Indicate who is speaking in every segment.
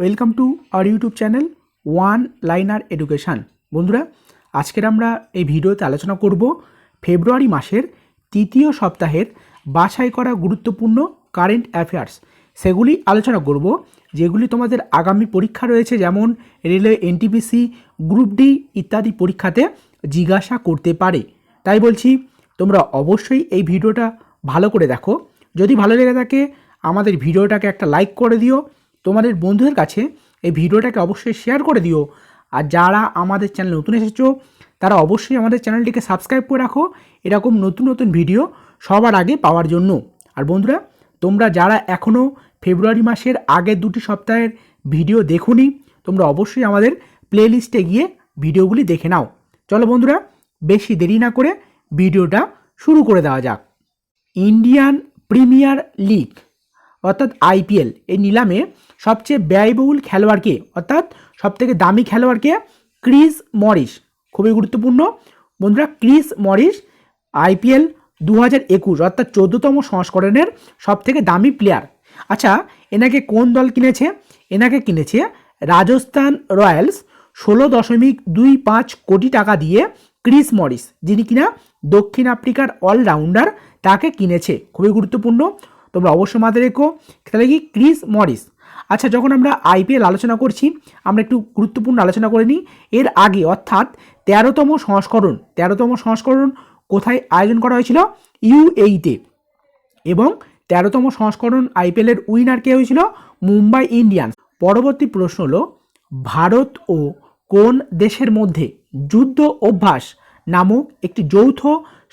Speaker 1: Welcome to our YouTube channel one liner education. বন্ধুরা, আজকের আমরা এই ভিডিওতে আলোচনা করব ফেব্রুয়ারি মাসের তৃতীয় সপ্তাহের বাছাই করা গুরুত্বপূর্ণ কারেন্ট অ্যাফেয়ার্স। সেগুলি আলোচনা করব, যেগুলি তোমাদের আগামী পরীক্ষা রয়েছে, যেমন রেলওয়ে এনটিপিসি, গ্রুপ ডি ইত্যাদি পরীক্ষাতে জিজ্ঞাসা করতে পারে। তাই বলছি, তোমরা অবশ্যই এই ভিডিওটা ভালো করে দেখো। যদি ভালো লেগে থাকে, আমাদের ভিডিওটাকে একটা লাইক করে দিও তোমাদের বন্ধুদের কাছে এই ভিডিওটাকে অবশ্যই শেয়ার করে দিও। আর যারা আমাদের চ্যানেল নতুন এসেছ, তারা অবশ্যই আমাদের চ্যানেলটিকে সাবস্ক্রাইব করে রাখো। এরকম নতুন নতুন ভিডিও সবার আগে পাওয়ার জন্য। আর বন্ধুরা, তোমরা যারা এখনও ফেব্রুয়ারি মাসের আগের দুটি সপ্তাহের ভিডিও দেখোনি, তোমরা অবশ্যই আমাদের প্লেলিস্টে গিয়ে ভিডিওগুলি দেখে নাও। চলো বন্ধুরা, বেশি দেরি না করে ভিডিওটা শুরু করে দেওয়া যাক। Indian Premier League. অর্থাৎ আইপিএল এই নিলামে সবচেয়ে ব্যয়বহুল খেলোয়াড়কে, অর্থাৎ সবথেকে দামি খেলোয়াড়কে ক্রিস মরিস। খুবই গুরুত্বপূর্ণ। বন্ধুরা, ক্রিস মরিস আইপিএল দু হাজার একুশ, অর্থাৎ চোদ্দোতম সংস্করণের সবথেকে দামি প্লেয়ার। আচ্ছা এনাকে কোন দল কিনেছে? এনাকে কিনেছে রাজস্থান রয়্যালস ষোলো দশমিক দুই পাঁচ কোটি টাকা দিয়ে ক্রিস মরিস, যিনি কিনা দক্ষিণ আফ্রিকার অলরাউন্ডার তাকে কিনেছে। খুবই গুরুত্বপূর্ণ। তোমরা অবশ্যই মাথায় রেখো, তাহলে কি ক্রিস মরিস? আচ্ছা যখন আমরা আইপিএল আলোচনা করছি, আমরা একটু গুরুত্বপূর্ণ আলোচনা করে নিই। এর আগে অর্থাৎ তেরোতম সংস্করণ তেরোতম সংস্করণ কোথায় আয়োজন করা হয়েছিল? ইউএইতে এবং তেরোতম সংস্করণ আইপিএলের উইনার কে হয়েছিল? মুম্বাই ইন্ডিয়ান্স। পরবর্তী প্রশ্ন হলো, ভারত ও কোন দেশের মধ্যে যুদ্ধ অভ্যাস নামক একটি যৌথ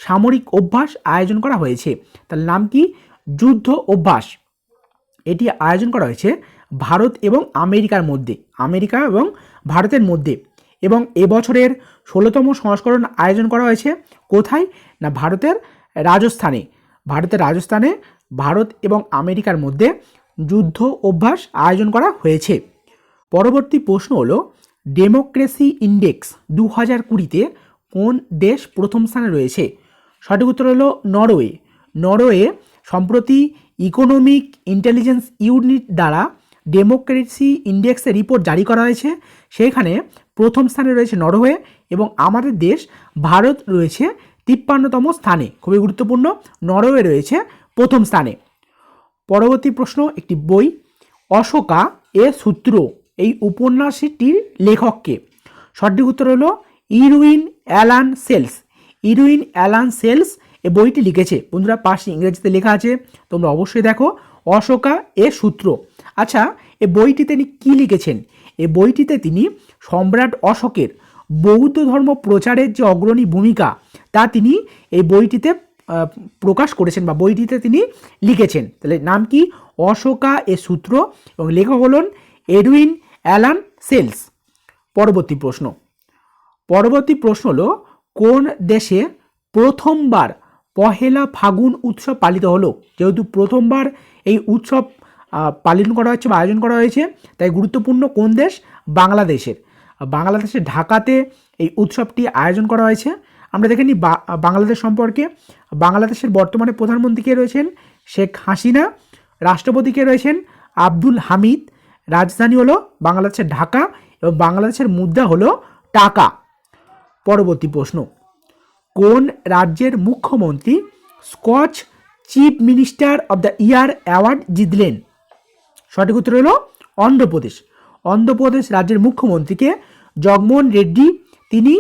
Speaker 1: সামরিক অভ্যাস আয়োজন করা হয়েছে? তার নাম কি? যুদ্ধ অভ্যাস। এটি আয়োজন করা হয়েছে ভারত এবং আমেরিকার মধ্যে, আমেরিকা এবং ভারতের মধ্যে। এবং এবছরের ষোলোতম সংস্করণ আয়োজন করা হয়েছে কোথায়? না, ভারতের রাজস্থানে। ভারতের রাজস্থানে ভারত এবং আমেরিকার মধ্যে যুদ্ধ অভ্যাস আয়োজন করা হয়েছে। পরবর্তী প্রশ্ন হল, ডেমোক্রেসি ইন্ডেক্স দু হাজার কুড়িতে কোন দেশ প্রথম স্থানে রয়েছে? সঠিক উত্তর হলো নরওয়ে। নরওয়ে সম্প্রতি ইকোনমিক ইন্টেলিজেন্স ইউনিট দ্বারা ডেমোক্রেসি ইন্ডেক্সের রিপোর্ট জারি করা হয়েছে। সেখানে প্রথম স্থানে রয়েছে নরওয়ে এবং আমাদের দেশ ভারত রয়েছে তিপ্পান্নতম স্থানে, খুবই গুরুত্বপূর্ণ। নরওয়ে রয়েছে প্রথম স্থানে। পরবর্তী প্রশ্ন, একটি বই, অশোকা এ সূত্র, এই উপন্যাসটির লেখককে। সঠিক উত্তর হলো Irwin Allan Sealy. Irwin Allan Sealy এই বইটি লিখেছে। বন্ধুরা, পাশে ইংরেজিতে লেখা আছে, তোমরা অবশ্যই দেখো, অশোকা এ সূত্র। আচ্ছা এ বইটিতে তিনি কী লিখেছেন? এই বইটিতে তিনি সম্রাট অশোকের বৌদ্ধ ধর্ম প্রচারের যে অগ্রণী ভূমিকা, তা তিনি এই বইটিতে প্রকাশ করেছেন বা বইটিতে তিনি লিখেছেন। তাহলে নাম কি? অশোকা এ সূত্র এবং লেখক হলেন এডুইন অ্যালান সেলস। পরবর্তী প্রশ্ন। পরবর্তী প্রশ্ন হলো, কোন দেশে প্রথমবার পহেলা ফাগুন উৎসব পালিত হলো। যেহেতু প্রথমবার এই উৎসব পালন করা হচ্ছে বা আয়োজন করা হয়েছে, তাই গুরুত্বপূর্ণ কোন দেশ? বাংলাদেশের। বাংলাদেশের ঢাকাতে এই উৎসবটি আয়োজন করা হয়েছে। আমরা দেখে নিই বাংলাদেশ সম্পর্কে। বাংলাদেশের বর্তমানে প্রধানমন্ত্রী কে রয়েছেন? শেখ হাসিনা। রাষ্ট্রপতি কে রয়েছেন? আব্দুল হামিদ। রাজধানী হলো বাংলাদেশের ঢাকা এবং বাংলাদেশের মুদ্রা হলো টাকা। পরবর্তী প্রশ্ন। কোন রাজ্যের মুখ্যমন্ত্রী Skoch chief minister of the year award জিতলেন? সঠিক উত্তর হলো অন্ধ্রপ্রদেশ। অন্ধ্রপ্রদেশ রাজ্যের মুখ্যমন্ত্রীকে জগমোহন রেড্ডি, তিনি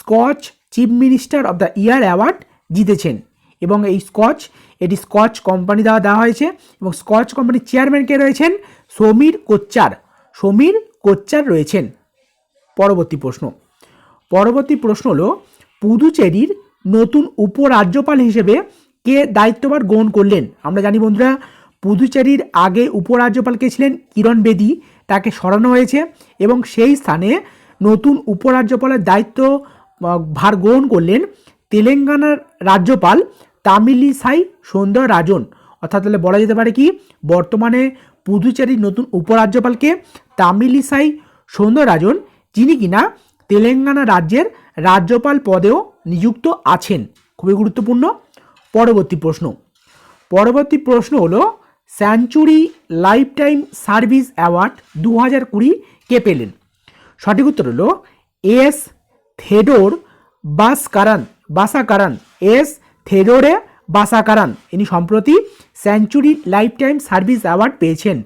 Speaker 1: Skoch chief minister of the year award জিতেছেন এবং এই স্কচ, এটি স্কচ কোম্পানি দ্বারা দেওয়া হয়েছে এবং স্কচ কোম্পানির চেয়ারম্যান কে রয়েছেন? সমীর কোচ্চার। সমীর কোচ্চার রয়েছেন। পরবর্তী প্রশ্ন। পরবর্তী প্রশ্ন হলো পুদুচেরির নতুন উপরাজ্যপাল হিসেবে কে দায়িত্বভার গ্রহণ করলেন? আমরা জানি বন্ধুরা, পুদুচেরির আগে উপরাজ্যপাল কে ছিলেন? কিরণ বেদি। তাকে সরানো হয়েছে এবং সেই স্থানে নতুন উপরাজ্যপালের দায়িত্ব ভার গ্রহণ করলেন তেলেঙ্গানার রাজ্যপাল তামিলিসাই সৌন্দর রাজন অর্থাৎ তাহলে বলা যেতে পারে কি, বর্তমানে পুদুচেরির নতুন উপরাজ্যপালকে তামিলিসাই সৌন্দর রাজন যিনি কিনা তেলেঙ্গানা রাজ্যের রাজ্যপাল পদেও নিযুক্ত আছেন। খুবই গুরুত্বপূর্ণ। পরবর্তী প্রশ্ন। পরবর্তী প্রশ্ন হলো sanctuary lifetime service award দু হাজার কুড়ি কে পেলেন? সঠিক উত্তর হলো এস থেডোর বাসকারান বাসাকারান এস থেডোরে বাসাকারান ইনি সম্প্রতি sanctuary lifetime service award পেয়েছেন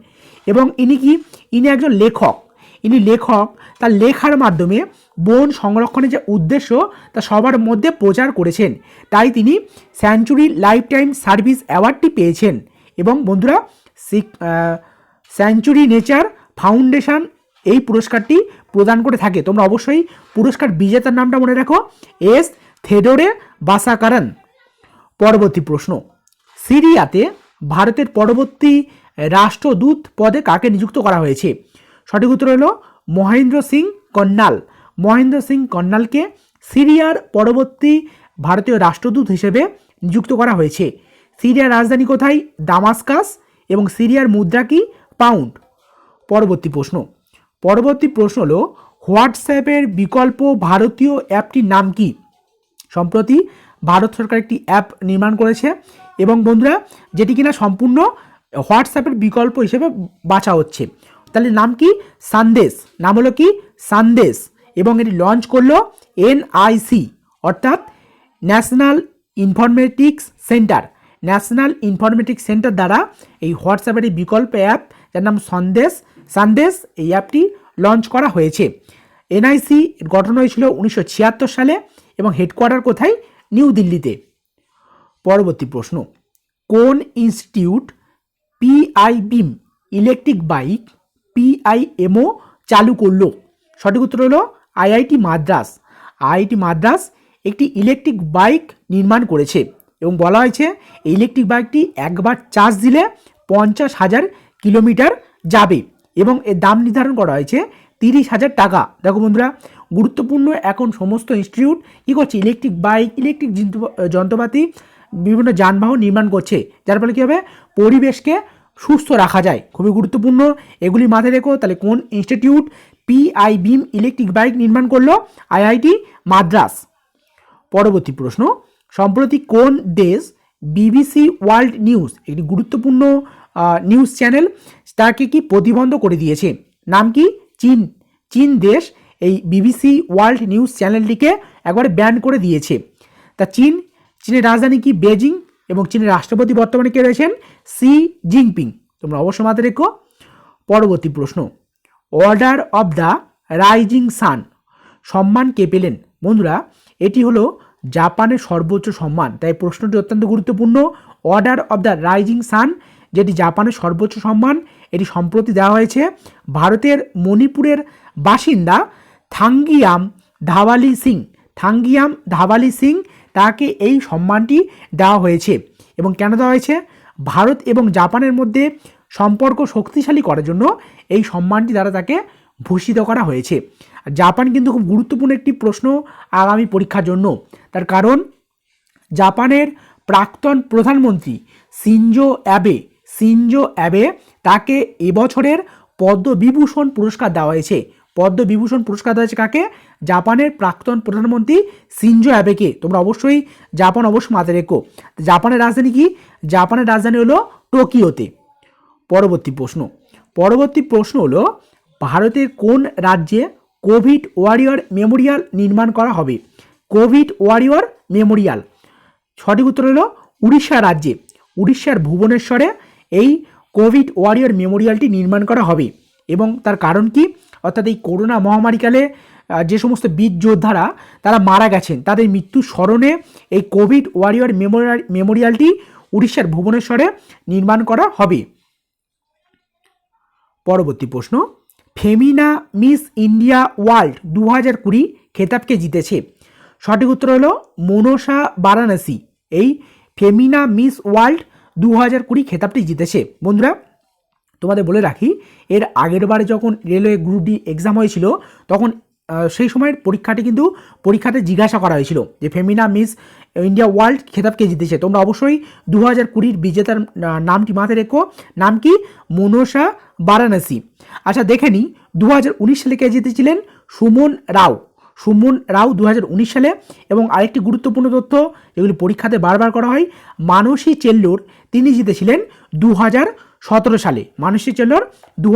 Speaker 1: এবং ইনি কি ইনি একজন লেখক। ইনি লেখক, তার লেখার মাধ্যমে বন সংরক্ষণের যে উদ্দেশ্য, তা সবার মধ্যে প্রচার করেছেন। তাই তিনি স্যাঞ্চুরি লাইফ টাইম সার্ভিস অ্যাওয়ার্ডটি পেয়েছেন। এবং বন্ধুরা স্যাঞ্চুরি নেচার ফাউন্ডেশন এই পুরস্কারটি প্রদান করে থাকে। তোমরা অবশ্যই পুরস্কার বিজেতার নামটা মনে রাখো। S Theodore Baskaran. পরবর্তী প্রশ্ন। সিরিয়াতে ভারতের পরবর্তী রাষ্ট্রদূত পদে কাকে নিযুক্ত করা হয়েছে? সঠিক উত্তর হলো মহেন্দ্র সিং কন্নাল। মহেন্দ্র সিং কন্নালকে সিরিয়ার পরবর্তী ভারতীয় রাষ্ট্রদূত হিসেবে নিযুক্ত করা হয়েছে। সিরিয়ার রাজধানী কোথায়? দামাস্কাস এবং সিরিয়ার মুদ্রা কি? পাউন্ড। পরবর্তী প্রশ্ন। পরবর্তী প্রশ্ন হলো, হোয়াটসঅ্যাপের বিকল্প ভারতীয় অ্যাপটির নাম কি? সম্প্রতি ভারত সরকার একটি অ্যাপ নির্মাণ করেছে এবং বন্ধুরা, যেটি কিনা সম্পূর্ণ হোয়াটসঅ্যাপের বিকল্প হিসেবে বাছা হচ্ছে। তাহলে নাম কি? সান্দেশ। নাম হলো কি? সান্দেশ। এবং এটি লঞ্চ করল এনআইসি অর্থাৎ national informatics centre national informatics centre দ্বারা এই হোয়াটসঅ্যাপের এই বিকল্প অ্যাপ যার নাম সন্দেশ সন্দেশ এই অ্যাপটি লঞ্চ করা হয়েছে। এনআইসি গঠন হয়েছিল উনিশশো ছিয়াত্তর সালে এবং হেডকোয়ার্টার কোথায়? নিউ দিল্লিতে পরবর্তী প্রশ্ন, কোন institute Pi Beam electric bike PiMo চালু করল। সঠিক উত্তর হলো আইআইটি মাদ্রাস। আইআইটি মাদ্রাস একটি ইলেকট্রিক বাইক নির্মাণ করেছে এবং বলা হয়েছে এই ইলেকট্রিক বাইকটি একবার চার্জ দিলে পঞ্চাশ হাজার কিলোমিটার যাবে এবং এর দাম নির্ধারণ করা হয়েছে তিরিশ হাজার টাকা। দেখো বন্ধুরা, গুরুত্বপূর্ণ এখন সমস্ত ইনস্টিটিউট কী করছে? ইলেকট্রিক বাইক ইলেকট্রিক যন্ত্রপাতি বিভিন্ন যানবাহন নির্মাণ করছে। যার ফলে কী হবে? পরিবেশকে সুস্থ রাখা যায়। খুবই গুরুত্বপূর্ণ। এগুলি মাথায় রেখো, তাহলে কোন institute Pi Beam electric bike নির্মাণ করল? আইআইটি মাদ্রাস। পরবর্তী প্রশ্ন, সম্প্রতি কোন দেশ বিবিসি ওয়ার্ল্ড নিউজ একটি গুরুত্বপূর্ণ নিউজ চ্যানেল তাকে কি প্রতিবন্ধ করে দিয়েছে? নাম কি? চীন। চীন দেশ এই বিবিসি ওয়ার্ল্ড নিউজ চ্যানেলটিকে একবারে ব্যান করে দিয়েছে। তা চীন, চীনের রাজধানী কি বেজিং এবং চীনের রাষ্ট্রপতি বর্তমানে কে রয়েছেন? সি জিনপিং তোমরা অবশ্যই মাথায় রেখো। পরবর্তী প্রশ্ন। Order of the Rising Sun সম্মান কে পেলেন? বন্ধুরা, এটি হলো জাপানের সর্বোচ্চ সম্মান। তাই প্রশ্নটি অত্যন্ত গুরুত্বপূর্ণ। Order of the Rising Sun যেটি জাপানের সর্বোচ্চ সম্মান, এটি সম্প্রতি দেওয়া হয়েছে ভারতের মণিপুরের বাসিন্দা থাঙ্গিয়াম ধাওয়ালি সিং। থাঙ্গিয়াম ধাওয়ালি সিং তাকে এই সম্মানটি দেওয়া হয়েছে। এবং কেন দেওয়া হয়েছে? ভারত এবং জাপানের মধ্যে সম্পর্ক শক্তিশালী করার জন্য এই সম্মানটি দ্বারা তাকে ভূষিত করা হয়েছে। জাপান কিন্তু খুব গুরুত্বপূর্ণ একটি প্রশ্ন আগামী পরীক্ষার জন্য। তার কারণ, জাপানের প্রাক্তন প্রধানমন্ত্রী সিনজো অ্যাবে সিনজো অ্যাবে তাকে এবছরের পদ্মবিভূষণ পুরস্কার দেওয়া হয়েছে। পদ্মবিভূষণ পুরস্কার দেওয়া হয়েছে কাকে? জাপানের প্রাক্তন প্রধানমন্ত্রী সিনজো অ্যাবেকে। তোমরা অবশ্যই জাপান অবশ্যই মাথায় রেখো। জাপানের রাজধানী কি? জাপানের রাজধানী হলো টোকিওতে। পরবর্তী প্রশ্ন। পরবর্তী প্রশ্ন হলো, ভারতের কোন রাজ্যে কোভিড ওয়ারিয়র মেমোরিয়াল নির্মাণ করা হবে? Covid warrior memorial. সঠিক উত্তর হলো উড়িষ্যা রাজ্যে। উড়িষ্যার ভুবনেশ্বরে এই কোভিড ওয়ারিয়র মেমোরিয়ালটি নির্মাণ করা হবে। এবং তার কারণ কি? অর্থাৎ এই করোনা মহামারীকালে যে সমস্ত বীর যোদ্ধারা তারা মারা গেছেন, তাদের মৃত্যু স্মরণে এই কোভিড ওয়ারিয়র মেমোরিয়াল, মেমোরিয়ালটি উড়িষ্যার ভুবনেশ্বরে নির্মাণ করা হবে। পরবর্তী প্রশ্ন, ফেমিনা মিস ইন্ডিয়া ওয়ার্ল্ড দু হাজার কুড়ি খেতাবকে জিতেছে। সঠিক উত্তর হলো মনসা বারাণসী। এই ফেমিনা মিস ওয়ার্ল্ড দু হাজার কুড়ি খেতাবটি জিতেছে। বন্ধুরা, তোমাদের বলে রাখি, এর আগের বারে যখন রেলওয়ে গ্রুপ ডি এক্সাম হয়েছিল, তখন সেই সময়ের পরীক্ষাটি কিন্তু পরীক্ষাতে জিজ্ঞাসা করা হয়েছিল যে, ফেমিনা, মিস ইন্ডিয়া ওয়ার্ল্ড খেতাবকে জিতেছে। তোমরা অবশ্যই দু হাজার কুড়ির বিজেতার নামটি মাথায় রেখো। নাম কি? মনসা বারাণসী। আচ্ছা দেখে নিই। দু হাজার উনিশ সালে কে জিতেছিলেন? সুমন রাও। সুমন রাও দু হাজার উনিশ সালে এবং আরেকটি গুরুত্বপূর্ণ তথ্য যেগুলি পরীক্ষাতে বারবার করা হয়, মানসী চেল্লোর। তিনি জিতেছিলেন দু সতেরো সালে। মানসী চেল্লোর দু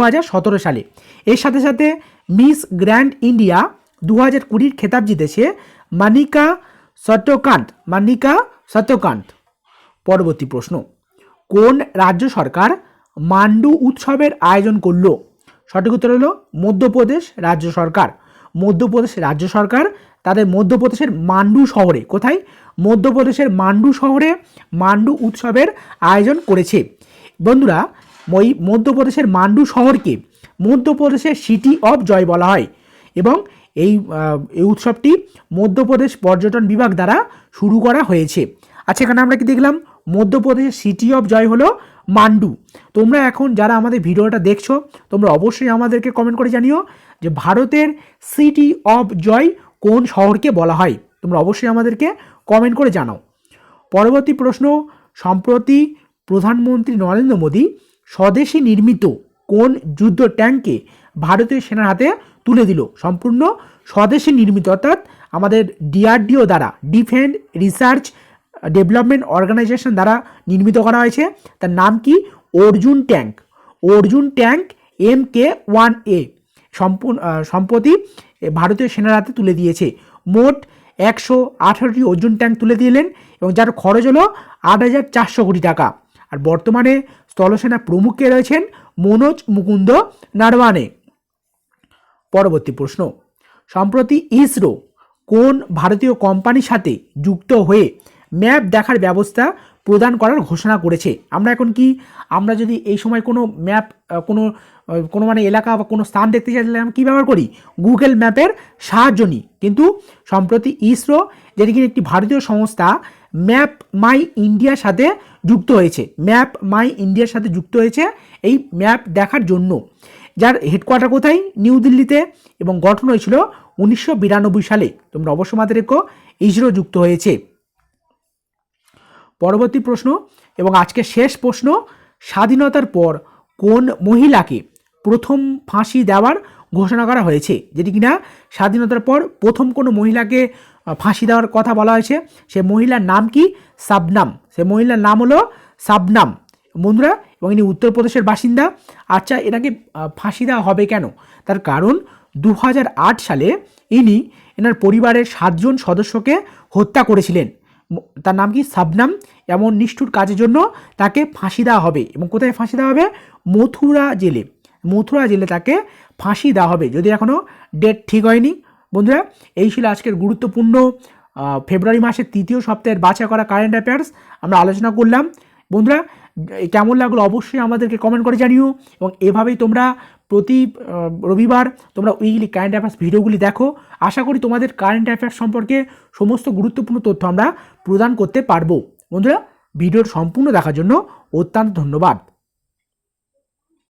Speaker 1: সালে। এর সাথে সাথে মিস গ্র্যান্ড ইন্ডিয়া দু হাজার কুড়ির খেতাব জিতেছে মানিকা সত্যকান্ত। মানিকা সত্যকান্ত। পরবর্তী প্রশ্ন, কোন রাজ্য সরকার মান্ডু উৎসবের আয়োজন করল? সঠিক উত্তর হলো মধ্যপ্রদেশ রাজ্য সরকার। মধ্যপ্রদেশ রাজ্য সরকার, তাদের মধ্যপ্রদেশের মান্ডু শহরে, কোথায়? মধ্যপ্রদেশের মান্ডু শহরে মান্ডু উৎসবের আয়োজন করেছে। বন্ধুরা, ওই মধ্যপ্রদেশের মান্ডু শহরকে মধ্যপ্রদেশের সিটি অফ জয় বলা হয় এবং এই এই উৎসবটি মধ্যপ্রদেশ পর্যটন বিভাগ দ্বারা শুরু করা হয়েছে। আচ্ছা এখানে আমরা কি দেখলাম? মধ্যপ্রদেশের সিটি অফ জয় হলো মান্ডু। তোমরা এখন যারা আমাদের ভিডিওটা দেখছ, তোমরা অবশ্যই আমাদেরকে কমেন্ট করে জানিও যে ভারতের সিটি অফ জয় কোন শহরকে বলা হয়। তোমরা অবশ্যই আমাদেরকে কমেন্ট করে জানাও। পরবর্তী প্রশ্ন, সম্প্রতি প্রধানমন্ত্রী নরেন্দ্র মোদী স্বদেশী নির্মিত কোন যুদ্ধ ট্যাঙ্ককে ভারতীয় সেনার হাতে তুলে দিল? সম্পূর্ণ স্বদেশী নির্মিত, অর্থাৎ আমাদের ডিআরডিও দ্বারা ডিফেন্স রিসার্চ ডেভেলপমেন্ট অর্গানাইজেশন দ্বারা নির্মিত করা হয়েছে। তার নাম কি? Arjun tank. Arjun tank M K one A. সম্পূর্ণ সম্প্রতি ভারতীয় সেনার হাতে তুলে দিয়েছে। মোট একশো আঠারোটি অর্জুন ট্যাঙ্ক তুলে দিলেন এবং যার খরচ হলো আট হাজার চারশো কোটি টাকা। আর বর্তমানে স্থলসেনা প্রমুখকে রয়েছেন মনোজ মুকুন্দ নারওয়ানে। পরবর্তী প্রশ্ন। সম্প্রতি ইসরো কোন ভারতীয় কোম্পানির সাথে যুক্ত হয়ে ম্যাপ দেখার ব্যবস্থা প্রদান করার ঘোষণা করেছে। আমরা এখন কি, আমরা যদি এই সময় কোনো ম্যাপ কোনো কোনো মানে এলাকা বা কোনো স্থান দেখতে চাইলে আমরা কী ব্যবহার করি? গুগল ম্যাপের সাহায্য নিই। কিন্তু সম্প্রতি ইসরো যেটি কিনা একটি ভারতীয় সংস্থা, ম্যাপ মাই ইন্ডিয়ার সাথে যুক্ত হয়েছে। ম্যাপ মাই ইন্ডিয়ার সাথে যুক্ত হয়েছে এই ম্যাপ দেখার জন্য। যার হেডকোয়ার্টার কোথায়? নিউ দিল্লিতে। এবং গঠন হয়েছিল উনিশশো বিরানব্বই সালে। তোমরা অবশ্য মাথায় রেখো, ইসরো যুক্ত হয়েছে। পরবর্তী প্রশ্ন এবং আজকে শেষ প্রশ্ন, স্বাধীনতার পর কোন মহিলাকে প্রথম ফাঁসি দেওয়ার ঘোষণা করা হয়েছে? যেটি কিনা স্বাধীনতার পর প্রথম কোনো মহিলাকে ফাঁসি দেওয়ার কথা বলা হয়েছে, সে মহিলার নাম কি? সাবনাম। সে মহিলার নাম হলো সাবনাম। বন্ধুরা, এবং ইনি উত্তরপ্রদেশের বাসিন্দা। আচ্ছা এনাকে ফাঁসি দেওয়া হবে কেন? তার কারণ দু হাজার আট সালে ইনি এনার পরিবারের সাতজন সদস্যকে হত্যা করেছিলেন। তার নাম কি? সাবনাম। এমন নিষ্ঠুর কাজের জন্য তাকে ফাঁসি দেওয়া হবে। এবং কোথায় ফাঁসি দেওয়া হবে? মথুরা জেলে। মথুরা জেলে তাকে ফাঁসি দেওয়া হবে। যদি এখনও ডেট ঠিক হয়নি। বন্ধুরা, এই ছিল আজকের গুরুত্বপূর্ণ ফেব্রুয়ারি মাসের তৃতীয় সপ্তাহের বাছা করা কারেন্ট অ্যাফেয়ার্স আমরা আলোচনা করলাম। বন্ধুরা কেমন লাগল অবশ্যই আমাদেরকে কমেন্ট করে জানিও এবং এভাবেই তোমরা প্রতি রবিবার তোমরা উইকলি কারেন্ট অ্যাফেয়ার্স ভিডিওগুলি দেখো। আশা করি তোমাদের কারেন্ট অ্যাফেয়ার্স সম্পর্কে সমস্ত গুরুত্বপূর্ণ তথ্য আমরা প্রদান করতে পারব। বন্ধুরা, ভিডিওর সম্পূর্ণ দেখার জন্য অত্যন্ত ধন্যবাদ।